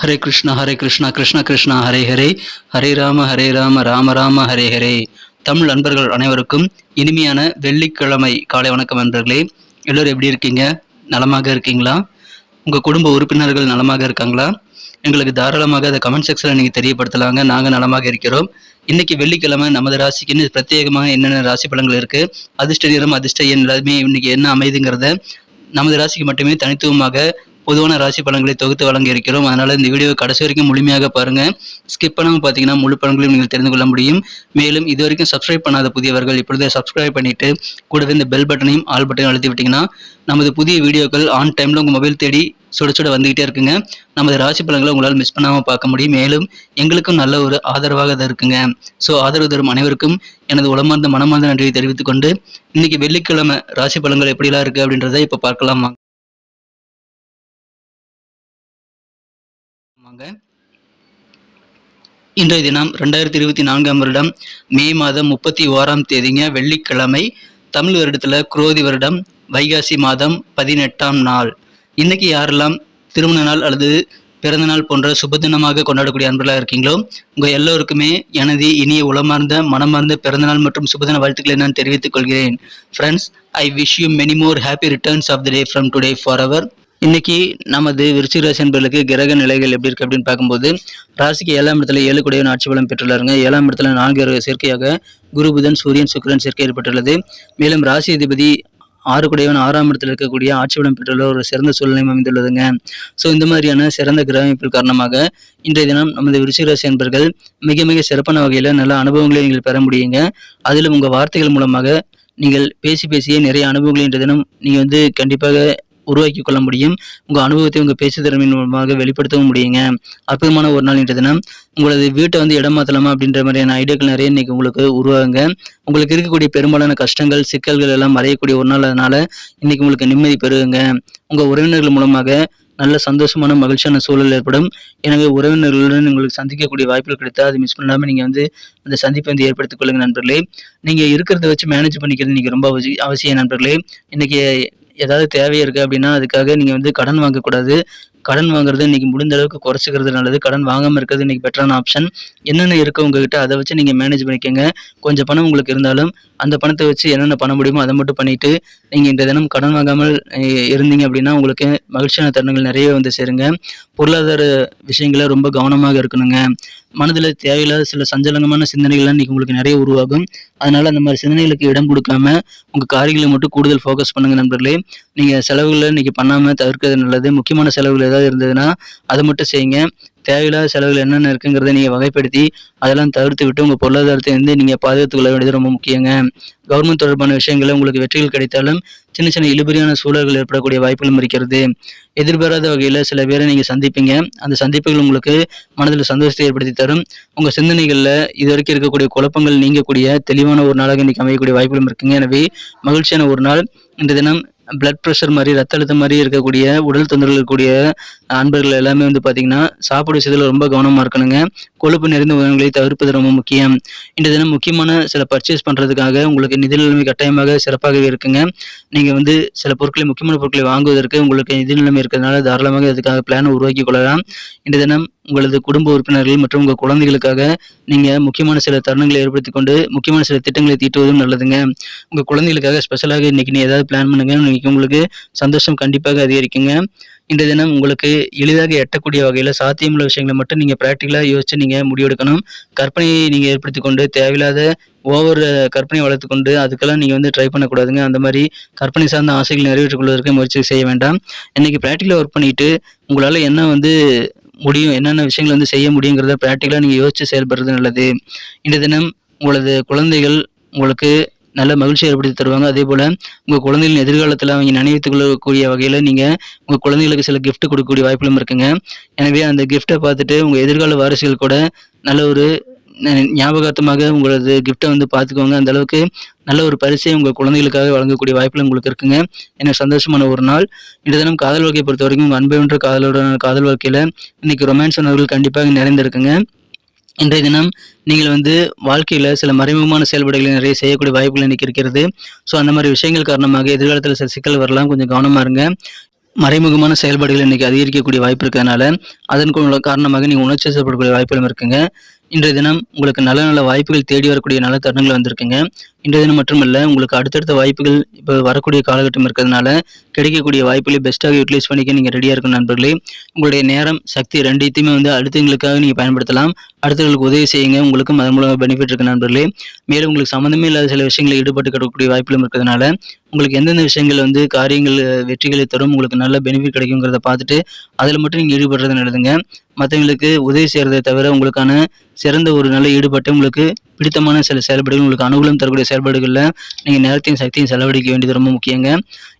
ஹரே கிருஷ்ணா ஹரே கிருஷ்ணா கிருஷ்ண கிருஷ்ணா ஹரே ஹரே. ஹரே ராம ஹரே ராம ராம ராம ஹரே ஹரே. தமிழ் நண்பர்கள் அனைவருக்கும் இனிமையான வெள்ளிக்கிழமை காலை வணக்கம் நண்பர்களே. எல்லோரும் எப்படி இருக்கீங்க? நலமாக இருக்கீங்களா? உங்கள் குடும்ப உறுப்பினர்கள் நலமாக இருக்காங்களா? எங்களுக்கு தாராளமாக அதை கமெண்ட் செக்ஷனில் நீங்கள் தெரியப்படுத்தலாங்க. நாங்கள் நலமாக இருக்கிறோம். இன்னைக்கு வெள்ளிக்கிழமை நமது ராசிக்குன்னு பிரத்யேகமாக என்னென்ன ராசி பலன்கள் இருக்குது அதிர்ஷ்ட நிறம் அதிர்ஷ்ட எண் எல்லாமே இன்னைக்கு என்ன அமைதுங்கிறத நமது ராசிக்கு மட்டுமே தனித்துவமாக பொதுவான ராசி பலன்களை தொகுத்து வழங்க இருக்கிறோம் அதனால இந்த வீடியோ கடைசி வரைக்கும் முழுமையாக பாருங்க. ஸ்கிப் பண்ணாமல் பார்த்தீங்கன்னா முழு பலன்களையும் நீங்கள் தெரிந்து கொள்ள முடியும். மேலும் இது வரைக்கும் சப்ஸ்கிரைப் பண்ணாத புதியவர்கள் இப்பொழுதே சப்ஸ்கிரைப் பண்ணிட்டு கூடவே இந்த பெல் பட்டனையும் ஆல் பட்டனையும் அழுத்தி விட்டீங்கன்னா நமது புதிய வீடியோக்கள் ஆன் டைம்ல உங்க மொபைல் தேடி சுட சுட வந்துகிட்டே இருக்குங்க. நமது ராசி பலன்களை உங்களால் மிஸ் பண்ணாமல் பார்க்க முடியும். மேலும் எங்களுக்கும் நல்ல ஒரு ஆதரவாக தான் இருக்குங்க. ஸோ ஆதரவு தரும் அனைவருக்கும் எனது உளமார்ந்த மனமார்ந்த நன்றியை தெரிவித்துக் கொண்டு இன்னைக்கு வெள்ளிக்கிழமை ராசி பலன்கள் எப்படிலாம் இருக்கு அப்படின்றத இப்போ பார்க்கலாமா. வாங்க இன்றைய தினம் ரெண்டாயிரத்தி இருபத்தி நான்காம் வருடம் மே மாதம் முப்பத்தி ஓராம் தேதிங்க வெள்ளிக்கிழமை தமிழ் வருடத்தில் குரோதி வருடம் வைகாசி மாதம் பதினெட்டாம் நாள். இன்னைக்கு யாரெல்லாம் திருமண நாள் அல்லது பிறந்த நாள் போன்ற சுபதினமாக கொண்டாடக்கூடிய அன்பர்களாக இருக்கீங்களோ உங்கள் எல்லோருக்குமே எனது இனிய உளமார்ந்த மனமார்ந்த பிறந்தநாள் மற்றும் சுபதின வாழ்த்துக்களை நான் தெரிவித்துக் கொள்கிறேன். Friends I wish you many more happy returns of the day from today for our இன்னைக்கு நமது விருச்சிக ராசி என்பர்களுக்கு கிரக நிலைகள் எப்படி இருக்கு அப்படின்னு பார்க்கும்போது ராசிக்கு ஏழாம் இடத்துல ஏழு குடையவன் ஆட்சி பலம் பெற்றுள்ளாருங்க. ஏழாம் இடத்துல நான்கு சேர்க்கையாக குரு புதன் சூரியன் சுக்கரன் சேர்க்கை ஏற்பட்டுள்ளது. மேலும் ராசி அதிபதி ஆறு குடையவன் ஆறாம் இடத்துல இருக்கக்கூடிய ஆட்சி பலம் பெற்றுள்ள ஒரு சிறந்த சூழ்நிலை அமைந்துள்ளதுங்க. ஸோ இந்த மாதிரியான சிறந்த கிரகமைப்பில் காரணமாக இன்றைய தினம் நமது விருச்சிகராசி என்பர்கள் மிக மிக சிறப்பான வகையில் நல்ல அனுபவங்களை நீங்கள் பெற முடியுங்க. அதிலும் உங்கள் வார்த்தைகள் மூலமாக நீங்கள் பேசி பேசியே நிறைய அனுபவங்களை இன்றைய தினம் நீங்கள் வந்து கண்டிப்பாக உருவாக்கி கொள்ள முடியும். உங்கள் அனுபவத்தை உங்கள் பேச்சு திறமையின் மூலமாக வெளிப்படுத்தவும் முடியுங்க. அற்புதமான ஒரு நாள் இன்றைய தினம். உங்களது வீட்டை வந்து இடம் மாற்றலாமா அப்படின்ற மாதிரியான ஐடியாக்கள் நிறைய இன்னைக்கு உங்களுக்கு உருவாகுங்க. உங்களுக்கு இருக்கக்கூடிய பெரும்பாலான கஷ்டங்கள் சிக்கல்கள் எல்லாம் மறையக்கூடிய ஒரு நாள். அதனால இன்னைக்கு உங்களுக்கு நிம்மதி பெறுங்க உங்கள் உறவினர்கள் மூலமாக நல்ல சந்தோஷமான மகிழ்ச்சியான சூழல் ஏற்படும். எனவே உறவினர்களுடன் உங்களுக்கு சந்திக்கக்கூடிய வாய்ப்புகள் கிடைத்தா அது மிஸ் பண்ணாமல் நீங்கள் வந்து அந்த சந்திப்பை வந்து ஏற்படுத்திக் கொள்ளுங்க நண்பர்களே. நீங்கள் இருக்கிறத வச்சு மேனேஜ் பண்ணிக்கிறது இன்றைக்கி ரொம்ப அவசியம் நண்பர்களே. இன்னைக்கு ஏதாவது தேவை இருக்குது அப்படின்னா அதுக்காக நீங்கள் வந்து கடன் வாங்கக்கூடாது. கடன் வாங்குறது இன்றைக்கி முடிந்த அளவுக்கு குறைச்சிக்கிறது நல்லது. கடன் வாங்காமல் இருக்கிறது இன்றைக்கி பெட்டரான ஆப்ஷன் என்னென்ன இருக்குது உங்ககிட்ட அதை வச்சு நீங்கள் மேனேஜ் பண்ணிக்கோங்க. கொஞ்சம் பணம் உங்களுக்கு இருந்தாலும் அந்த பணத்தை வச்சு என்னென்ன பண்ண முடியுமோ அதை மட்டும் பண்ணிவிட்டு நீங்கள் இந்த தினம் கடன் வாங்காமல் இருந்தீங்க அப்படின்னா உங்களுக்கு மகிழ்ச்சியான தருணங்கள் நிறைய வந்து சேருங்க. பொருளாதார விஷயங்களை ரொம்ப கவனமாக இருக்கணுங்க. மனதில் தேவையில்லாத சில சஞ்சலங்கமான சிந்தனைகள்லாம் இன்னைக்கு உங்களுக்கு நிறைய உருவாகும். அதனால அந்த மாதிரி சிந்தனைகளுக்கு இடம் கொடுக்காம உங்க காரியங்களை மட்டும் கூடுதல் ஃபோக்கஸ் பண்ணுங்க நண்பர்களே. நீங்க செலவுகளை இன்னைக்கு பண்ணாம தவிர்க்கிறது நல்லது. முக்கியமான செலவுகள் ஏதாவது இருந்ததுன்னா அதை மட்டும் செய்யுங்க. தேவையில்லாத செலவுகள் என்னென்ன இருக்குங்கிறத நீங்கள் வகைப்படுத்தி அதெல்லாம் தவிர்த்து விட்டு உங்கள் பொருளாதாரத்தை வந்து நீங்கள் பாதுகாத்துக் கொள்ள வேண்டியது ரொம்ப முக்கியங்க. கவர்மெண்ட் தொடர்பான விஷயங்களில் உங்களுக்கு வெற்றிகள் கிடைத்தாலும் சின்ன சின்ன இழுபறியான சூழல்கள் ஏற்படக்கூடிய வாய்ப்புகளும் இருக்கிறது. எதிர்பாராத வகையில் சில பேரை நீங்கள் சந்திப்பீங்க. அந்த சந்திப்புகள் உங்களுக்கு மனதில் சந்தோஷத்தை ஏற்படுத்தி தரும். உங்கள் சிந்தனைகளில் இது வரைக்கும் இருக்கக்கூடிய குழப்பங்கள் நீங்கக்கூடிய தெளிவான ஒரு நாளாக இன்றைக்கி அமையக்கூடிய வாய்ப்புகளும் இருக்குங்க. எனவே மகிழ்ச்சியான ஒரு நாள். இந்த தினம் பிளட் ப்ரெஷர் மாதிரி ரத்த அழுத்தம் மாதிரி இருக்கக்கூடிய உடல் தொந்தரவு இருக்கக்கூடிய அன்பர்கள் எல்லாமே வந்து பார்த்தீங்கன்னா சாப்பிடும் விஷயத்தில் ரொம்ப கவனமாக இருக்கணுங்க. கொழுப்பு நிறைந்த உணவுகளை தவிர்ப்பது ரொம்ப முக்கியம். இந்த தினம் முக்கியமான சில பர்ச்சேஸ் பண்ணுறதுக்காக உங்களுக்கு நிதி நிலைமை கட்டாயமாக சிறப்பாகவே இருக்குங்க. நீங்கள் வந்து சில பொருட்களை முக்கியமான பொருட்களை வாங்குவதற்கு உங்களுக்கு நிதி நிலைமை இருக்கிறதுனால தாராளமாக இதுக்காக பிளான் உருவாக்கி கொள்ளலாம். இந்த தினம் உங்களது குடும்ப உறுப்பினர்கள் மற்றும் உங்கள் குழந்தைகளுக்காக நீங்கள் முக்கியமான சில தருணங்களை ஏற்படுத்தி கொண்டு முக்கியமான சில திட்டங்களை தீட்டுவதும் நல்லதுங்க. உங்கள் குழந்தைகளுக்காக ஸ்பெஷலாக இன்னைக்கு நீ ஏதாவது பிளான் பண்ணுங்க இன்னைக்கு உங்களுக்கு சந்தோஷம் கண்டிப்பாக அதிகரிக்குங்க. இன்றைய தினம் உங்களுக்கு எளிதாக எட்டக்கூடிய வகையில் சாத்தியமுள்ள விஷயங்களை மட்டும் நீங்கள் ப்ராக்டிக்கலாக யோசித்து நீங்கள் முடிவெடுக்கணும். கற்பனையை நீங்கள் ஏற்படுத்தி கொண்டு தேவையில்லாத ஓவர் கற்பனை வளர்த்து கொண்டு அதுக்கெல்லாம் நீங்கள் வந்து ட்ரை பண்ணக்கூடாதுங்க. அந்த மாதிரி கற்பனை சார்ந்த ஆசைகள் நிறைவேற்றிக் கொள்வதற்கு முயற்சி செய்ய வேண்டாம். இன்றைக்கி ப்ராக்டிக்கலாக ஒர்க் பண்ணிட்டு உங்களால் என்ன வந்து முடியும் என்னென்ன விஷயங்கள் வந்து செய்ய முடியுங்கிறத ப்ராக்டிக்கலாக நீங்கள் யோசிச்சு செயல்படுறது நல்லது. இன்றைய தினம் உங்களது குழந்தைகள் உங்களுக்கு நல்ல மகிழ்ச்சி ஏற்படுத்தி தருவாங்க. அதே போல் உங்கள் குழந்தைகளின் எதிர்காலத்தில் அவங்க நினைவித்துக் கொள்ளக்கூடிய வகையில் நீங்கள் உங்கள் குழந்தைகளுக்கு சில கிஃப்ட் கொடுக்கக்கூடிய வாய்ப்புகளும் இருக்குங்க. எனவே அந்த கிஃப்ட்டை பார்த்துட்டு உங்கள் எதிர்கால வாரிசுகள் கூட நல்ல ஒரு ஞாபகார்த்தமாக உங்களது கிஃப்ட்டை வந்து பார்த்துக்கோங்க. அந்த அளவுக்கு நல்ல ஒரு பரிசை உங்கள் குழந்தைகளுக்காக வழங்கக்கூடிய வாய்ப்புகள் உங்களுக்கு இருக்குங்க. எனக்கு சந்தோஷமான ஒரு நாள். இன்று தினம் காதல் வாழ்க்கையை பொறுத்த வரைக்கும் உங்கள் அன்பை காதலுடன் காதல் வாழ்க்கையில் இன்னைக்கு ரொமான்ஸ் உணர்வுகள் கண்டிப்பாக நிறைந்திருக்குங்க. இன்றைய தினம் நீங்கள் வந்து வாழ்க்கையில் சில மறைமுகமான செயல்பாடுகளை நிறைய செய்யக்கூடிய வாய்ப்புகள் இன்னைக்கு இருக்கிறது. ஸோ அந்த மாதிரி விஷயங்கள் காரணமாக எதிர்காலத்தில் சில சிக்கல் வரலாம். கொஞ்சம் கவனமாக இருங்க. மறைமுகமான செயல்பாடுகள் இன்னைக்கு அதிகரிக்கக்கூடிய வாய்ப்பு இருக்கிறதுனால அதன் காரணமாக நீங்கள் உணர்ச்சி செயல்படக்கூடிய வாய்ப்புகளும் இருக்குங்க. இன்றைய தினம் உங்களுக்கு நல்ல நல்ல வாய்ப்புகள் தேடி வரக்கூடிய நல்ல தருணங்கள் வந்திருக்குங்க. இன்றைய தினம் மட்டுமல்ல உங்களுக்கு அடுத்தடுத்த வாய்ப்புகள் இப்போ வரக்கூடிய காலகட்டம் இருக்கிறதுனால கிடைக்கக்கூடிய வாய்ப்புகளை பெஸ்ட்டாக யூட்டிலைஸ் பண்ணிக்க நீங்கள் ரெடியாக இருக்கணும் நண்பர்களே. உங்களுடைய நேரம் சக்தி ரெண்டுத்தையுமே வந்து அடுத்தவங்களுக்காக நீங்கள் பயன்படுத்தலாம். அடுத்தவர்களுக்கு உதவி செய்யுங்க. உங்களுக்கும் அதன் மூலமாக பெனிஃபிட் இருக்கு நண்பர்களே. மேலும் உங்களுக்கு சம்மந்தமே இல்லாத சில விஷயங்களில் ஈடுபட்டு கிடக்கக்கூடிய வாய்ப்புகளும் இருக்கிறதுனால உங்களுக்கு எந்தெந்த விஷயங்கள் வந்து காரியங்கள் வெற்றிகளை தரும் உங்களுக்கு நல்ல பெனிஃபிட் கிடைக்குங்கிறத பார்த்துட்டு அதில் மட்டும் நீங்கள் ஈடுபடுறது நல்லதுங்க. மற்றவங்களுக்கு உதவி செய்கிறதை தவிர உங்களுக்கான சிறந்த ஒரு நல்ல ஈடுபட்டு உங்களுக்கு பிடித்தமான சில செயல்பாடுகள் உங்களுக்கு அனுகூலம் தரக்கூடிய செயல்பாடுகளில் நீங்கள் நேரத்தையும் சக்தியும் செலவழிக்க வேண்டியது ரொம்ப முக்கியங்க.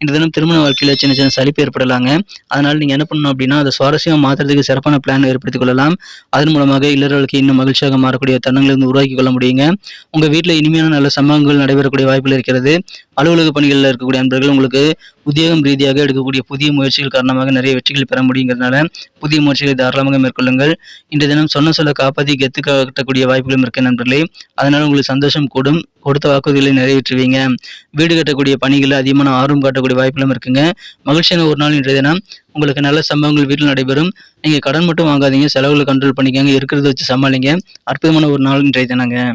இந்த தினம் திருமண வாழ்க்கையில் சின்ன சின்ன சலிப்பு ஏற்படலாங்க. அதனால் நீங்கள் என்ன பண்ணணும் அப்படின்னா அதை சுவாரஸ்யமாக மாற்றுறதுக்கு சிறப்பான பிளான் ஏற்படுத்திக் கொள்ளலாம். அதன் மூலமாக இல்லறர்களுக்கு இன்னும் மகிழ்ச்சியாக மாறக்கூடிய தருணங்களை வந்து உருவாக்கி கொள்ள முடியுங்க. உங்கள் வீட்டில் இனிமையான நல்ல சம்பவங்கள் நடைபெறக்கூடிய வாய்ப்புகள் இருக்கிறது. அலுவலக பணிகளில் இருக்கக்கூடிய அன்பர்கள் உங்களுக்கு உத்தியோகம் ரீதியாக எடுக்கக்கூடிய புதிய முயற்சிகள் காரணமாக நிறைய வெற்றிகள் பெற முடியுங்கிறதுனால புதிய முயற்சிகளை தாராளமாக மேற்கொள்ளுங்கள். இன்றைய தினம் சொன்ன சொல்ல காப்பாற்றி கெத்து கட்டக்கூடிய வாய்ப்புகளும் இருக்கு நண்பர்களே. அதனால் உங்களுக்கு சந்தோஷம் கூடும். கொடுத்த வாக்குறுதிகளை நிறைவேற்றுவீங்க. வீடு கட்டக்கூடிய பணிகளில் அதிகமான ஆர்வம் காட்டக்கூடிய வாய்ப்புகளும் இருக்குங்க. மகிழ்ச்சியான ஒரு நாள் இன்றைய தினம். உங்களுக்கு நல்ல சம்பவங்கள் வீட்டில் நடைபெறும். நீங்கள் கடன் மட்டும் வாங்காதீங்க. செலவுகளை கண்ட்ரோல் பண்ணிக்கோங்க. இருக்கிறத வச்சு சமாளிங்க. அற்புதமான ஒரு நாள் இன்றைய தினங்க.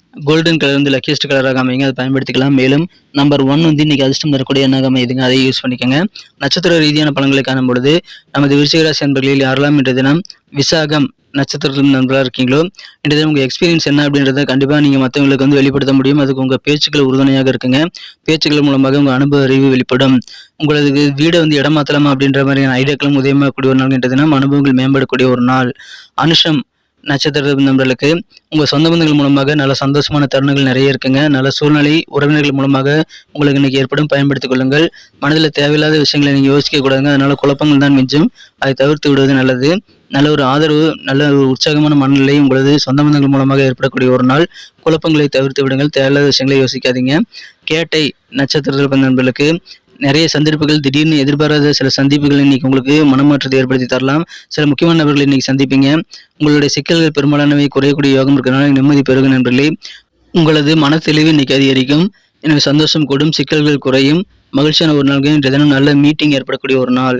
கோல்டன் கலர் வந்து லக்கியஸ்ட் கலராக அமைங்க அதை பயன்படுத்திக்கலாம். மேலும் நம்பர் ஒன் வந்து இன்னைக்கு அதிர்ஷ்டம் தரக்கூடிய எண்ணாக அமையுதுங்க. அதை யூஸ் பண்ணிக்கோங்க. நட்சத்திர ரீதியான பழங்களை காணும் பொழுது நமது விருச்சிகராசி அன்பர்களில் யாரெல்லாம் இன்றைய தினம் விசாகம் நட்சத்திரத்தில் நண்பராக இருக்கீங்களோ இன்றைய தினம் உங்கள் எக்ஸ்பீரியன்ஸ் என்ன அப்படின்றத கண்டிப்பாக நீங்கள் மற்றவங்களுக்கு வந்து வெளிப்படுத்த முடியும். அதுக்கு உங்கள் பேச்சுக்கள் உறுதுணையாக இருக்குங்க. பேச்சுக்கள் மூலமாக உங்கள் அனுபவ அறிவு வெளிப்படும். உங்களுக்கு வீடை வந்து இடமாத்தலாமா அப்படின்ற மாதிரியான ஐடியாக்களும் உதயமாகக்கூடிய ஒரு நாள் இன்றைய தினம். அனுபவங்கள் மேம்படக்கூடிய ஒரு நாள். அனுஷம் நட்சத்திர நண்பர்களுக்கு உங்கள் சொந்த பந்தங்கள் மூலமாக நல்ல சந்தோஷமான தருணங்கள் நிறைய இருக்குங்க. நல்ல சூழ்நிலை உறவினர்கள் மூலமாக உங்களுக்கு இன்னைக்கு ஏற்படும். பயன்படுத்திக் கொள்ளுங்கள். மனதில் தேவையில்லாத விஷயங்களை நீங்கள் யோசிக்க கூடாதுங்க. அதனால குழப்பங்கள் தான் மிஞ்சும். அதை தவிர்த்து விடுவது நல்லது. நல்ல ஒரு ஆதரவு நல்ல ஒரு உற்சாகமான மனநிலை உங்களது சொந்த பந்தங்கள் மூலமாக ஏற்படக்கூடிய ஒரு நாள். குழப்பங்களை தவிர்த்து விடுங்கள். தேவையில்லாத விஷயங்களை யோசிக்காதீங்க. கேட்டை நட்சத்திரத்தில் நண்பர்களுக்கு நிறைய சந்திப்புகள் திடீர்னு எதிர்பாராத சில சந்திப்புகள் இன்னைக்கு உங்களுக்கு மனமாற்றத்தை ஏற்படுத்தி தரலாம். சில முக்கியமான நபர்களை இன்னைக்கு சந்திப்பீங்க. உங்களுடைய சிக்கல்கள் பெரும்பாலானவை குறையக்கூடிய யோகம் இருக்கிறதுனால நிம்மதி பெருகும் நண்பர்களே உங்களது மனத்தெளிவு இன்னைக்கு அதிகரிக்கும். எனவே சந்தோஷம் கூடும் சிக்கல்கள் குறையும். மகிழ்ச்சியான ஒரு நாள். தினம் நல்ல மீட்டிங் ஏற்படக்கூடிய ஒரு நாள்.